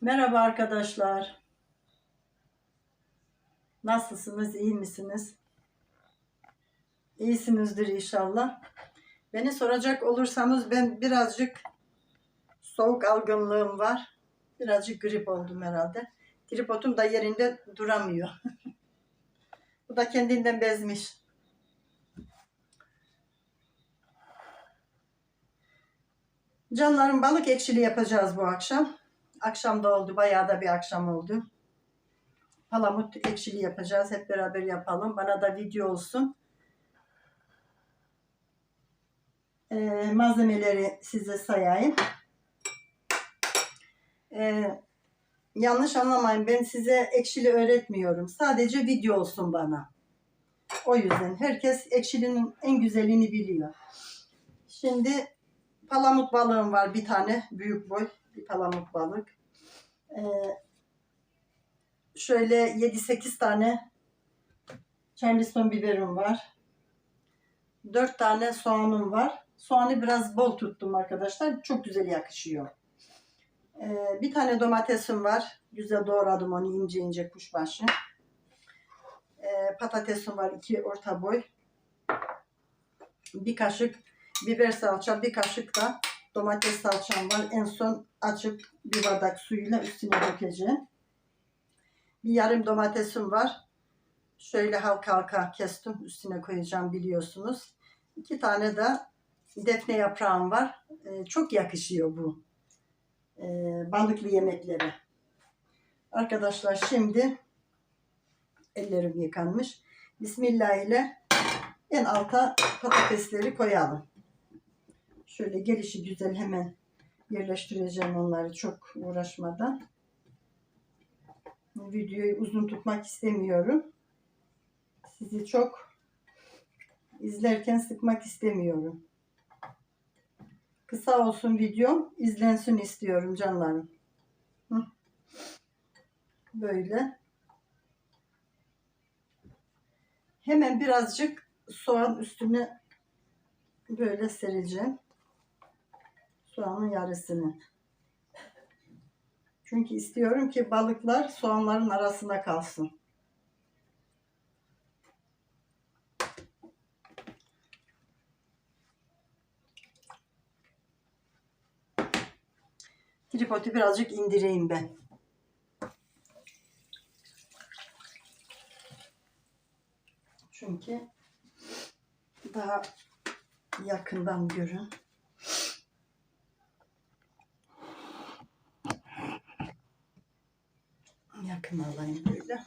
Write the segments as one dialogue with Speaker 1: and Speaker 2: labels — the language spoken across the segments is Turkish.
Speaker 1: Merhaba arkadaşlar. Nasılsınız? iyi misiniz? İyisinizdir inşallah. Beni soracak olursanız ben birazcık soğuk algınlığım var. Birazcık grip oldum herhalde. Tripodum da yerinde duramıyor. Bu da kendinden bezmiş. Canlarım balık ekşili yapacağız bu akşam. Akşam da oldu. Bayağı da bir akşam oldu. Palamut ekşili yapacağız. Hep beraber yapalım. Bana da video olsun. Ee, malzemeleri size sayayım. Ee, yanlış anlamayın. Ben size ekşili öğretmiyorum. Sadece video olsun bana. O yüzden herkes ekşilinin en güzelini biliyor. Şimdi palamut balığım var bir tane. Büyük boy bir palamut balık. Ee, şöyle 7-8 tane Charleston biberim var. 4 tane soğanım var. Soğanı biraz bol tuttum arkadaşlar. Çok güzel yakışıyor. Ee, bir tane domatesim var. Güzel doğradım onu ince ince kuşbaşı. Ee, patatesim var. iki orta boy. Bir kaşık biber salça, bir kaşık da domates salçam var. En son açıp bir bardak suyuyla üstüne dökeceğim. Bir yarım domatesim var. Şöyle halka halka kestim. Üstüne koyacağım biliyorsunuz. İki tane de defne yaprağım var. Ee, çok yakışıyor bu e, balıklı yemeklere. Arkadaşlar şimdi ellerim yıkanmış. Bismillah ile en alta patatesleri koyalım. Şöyle gelişi güzel hemen yerleştireceğim onları çok uğraşmadan. Videoyu uzun tutmak istemiyorum. Sizi çok izlerken sıkmak istemiyorum. Kısa olsun video, izlensin istiyorum canlarım. Böyle. Hemen birazcık soğan üstüne böyle sereceğim. Soğanın yarısını. Çünkü istiyorum ki balıklar soğanların arasında kalsın. Tripodu birazcık indireyim ben. Çünkü daha yakından görün. Yakın alayım böyle.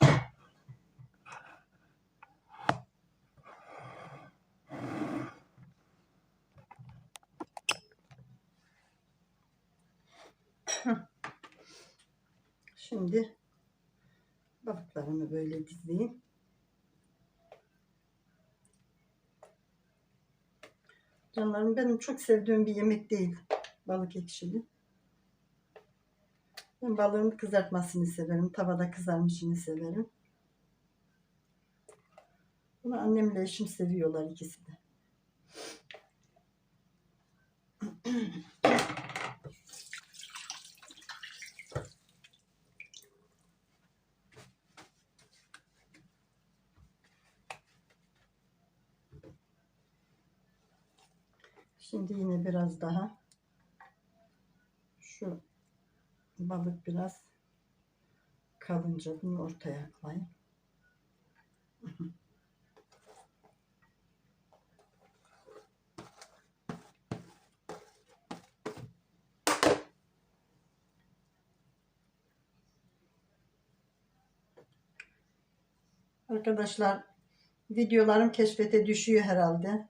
Speaker 1: Şimdi balıklarımı böyle dizeyim. Canlarım benim çok sevdiğim bir yemek değil. Balık ekşili. Ben balığın kızartmasını severim. Tavada kızarmışını severim. Bunu annemle eşim seviyorlar ikisi de. Şimdi yine biraz daha şu balık biraz kalınca bunu ortaya koyayım. Arkadaşlar videolarım keşfete düşüyor herhalde.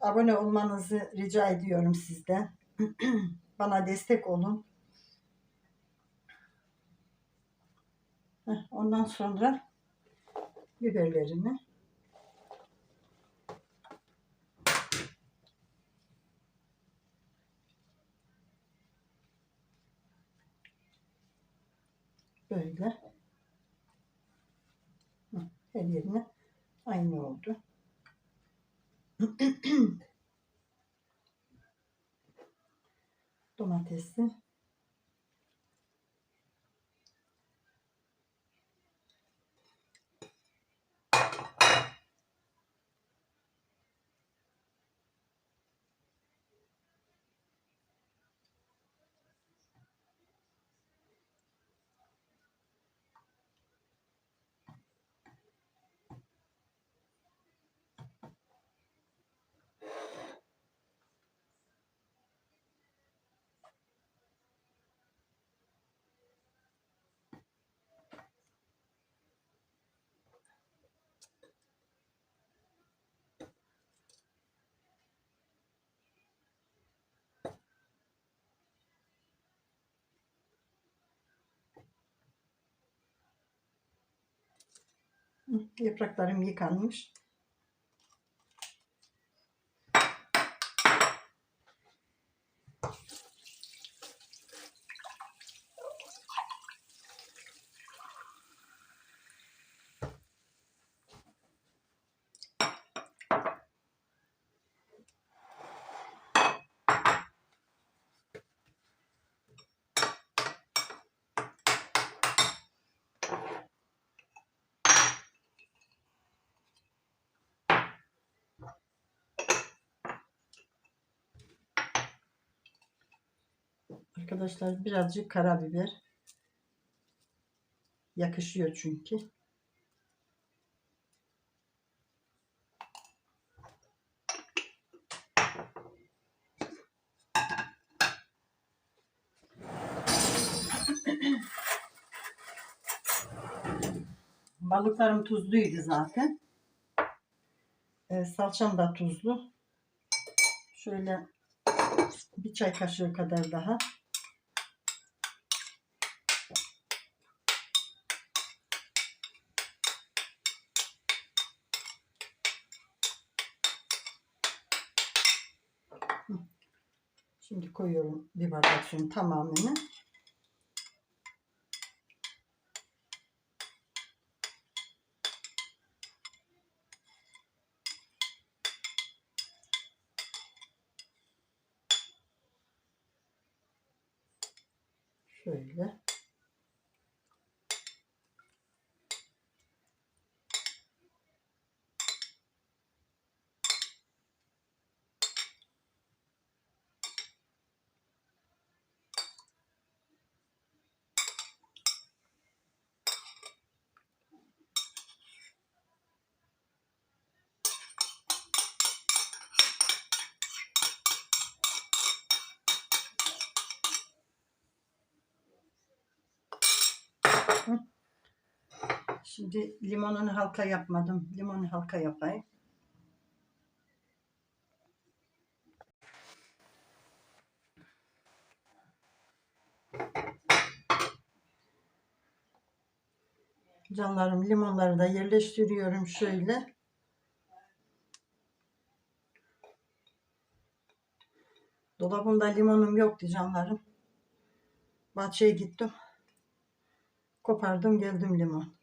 Speaker 1: Abone olmanızı rica ediyorum sizden. Bana destek olun. Ondan sonra biberlerini böyle her yerine aynı oldu. Domatesi Yapraklarım yıkanmış. Arkadaşlar birazcık karabiber. Yakışıyor çünkü. Balıklarım tuzluydu zaten. Ee, salçam da tuzlu. Şöyle bir çay kaşığı kadar daha. Şimdi koyuyorum bir bardak suyun tamamını. Şöyle. Şimdi limonunu halka yapmadım. Limonu halka yapayım. Canlarım limonları da yerleştiriyorum şöyle. Dolabımda limonum yoktu canlarım. Bahçeye gittim. Kopardım geldim limon.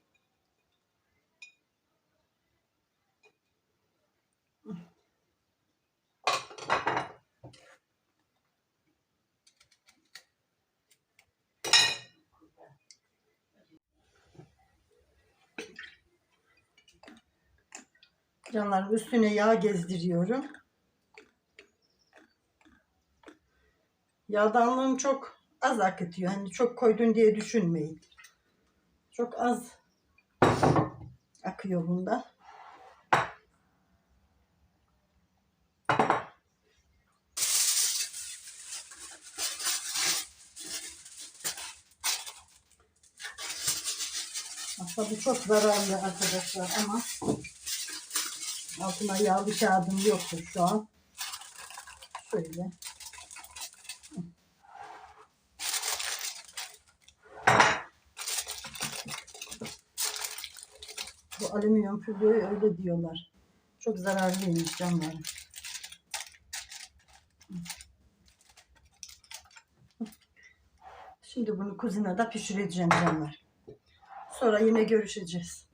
Speaker 1: Canlarım üstüne yağ gezdiriyorum. Yağdanlığım çok az akıtıyor. Hani çok koydun diye düşünmeyin. Çok az akıyor bunda. Aslında bu çok zararlı arkadaşlar ama altına yağlı kağıdım yoktur şu an. Şöyle. Bu alüminyum folyoyu öyle diyorlar. Çok zararlıymış canlarım. Şimdi bunu kuzinada pişireceğim canlar. Sonra yine görüşeceğiz.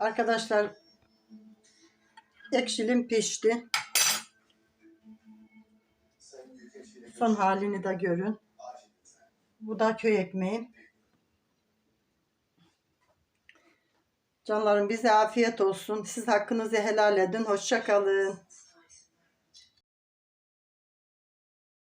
Speaker 1: Arkadaşlar ekşilim pişti. Son halini de görün. Bu da köy ekmeği. Canlarım bize afiyet olsun. Siz hakkınızı helal edin. Hoşça kalın.